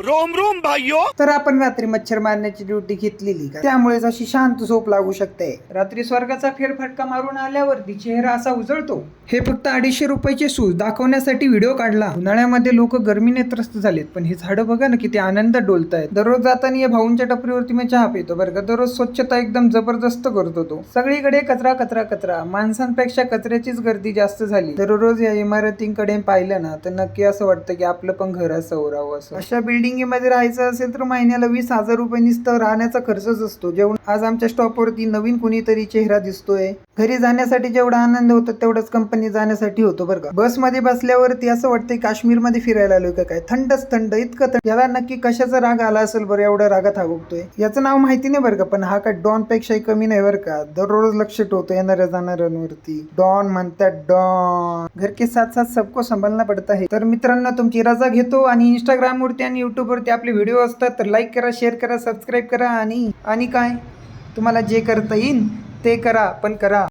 Rome Rome भाइयो तर आपण रात्री मच्छर मारण्याची ड्युटी घेतलेली का? त्यामुळेच अशी शांत झोप लागू शकते. रात्री स्वर्गाचा फेरफटका मारून आल्यावरती चेहरा असा उजळतो. हे फक्त अडीचशे रुपयाचे सूज दाखवण्यासाठी व्हिडिओ काढला. उन्हाळ्यामध्ये लोक गरमीने त्रस्त झालेत पण हे झाडं बघा ना किती आनंद आहेत दररोज जाताना या भाऊंच्या टपरीवरती मी चहा पितो. बरं का दररोज स्वच्छता एकदम जबरदस्त करतो तो. सगळीकडे कचरा कचरा कचरा. माणसांपेक्षा कचऱ्याचीच गर्दी जास्त झाली. दररोज या इमारतींकडे पाहिलं ना तर नक्की असं वाटतं की आपलं पण घर असं ओरावं असं. अशा बिल्डिंग बिल्डिंगमध्ये राहायचं असेल तर महिन्याला वीस हजार रुपये नुसतं राहण्याचा खर्चच असतो. जेवण आज आमच्या स्टॉपवरती नवीन कुणीतरी चेहरा दिसतोय. घरी जाण्यासाठी जेवढा आनंद होतो तेवढाच कंपनी जाण्यासाठी होतो बरं का. बसमध्ये बसल्यावरती असं वाटतंय काश्मीरमध्ये फिरायला आलोय का काय? थंडच थंड इतकं थंड. याला नक्की कशाचा राग आला असेल बरं? एवढा रागात हा बघतोय याचं नाव माहिती नाही बरं का पण हा काय डॉन पेक्षाही कमी नाही बरं का. दररोज लक्ष ठेवतो येणाऱ्या जाणाऱ्यांवरती. डॉन म्हणतात डॉन. घर के साथ साथ सबको संभालना पडत आहे. तर मित्रांनो तुमची रजा घेतो आणि इंस्टाग्राम वरती आणि युट्यूब वरती आपले व्हिडिओ असतात तर लाईक करा शेअर करा सबस्क्राईब करा आणि आणि काय? तुम्हाला जे करता येईल ते करा पण करा.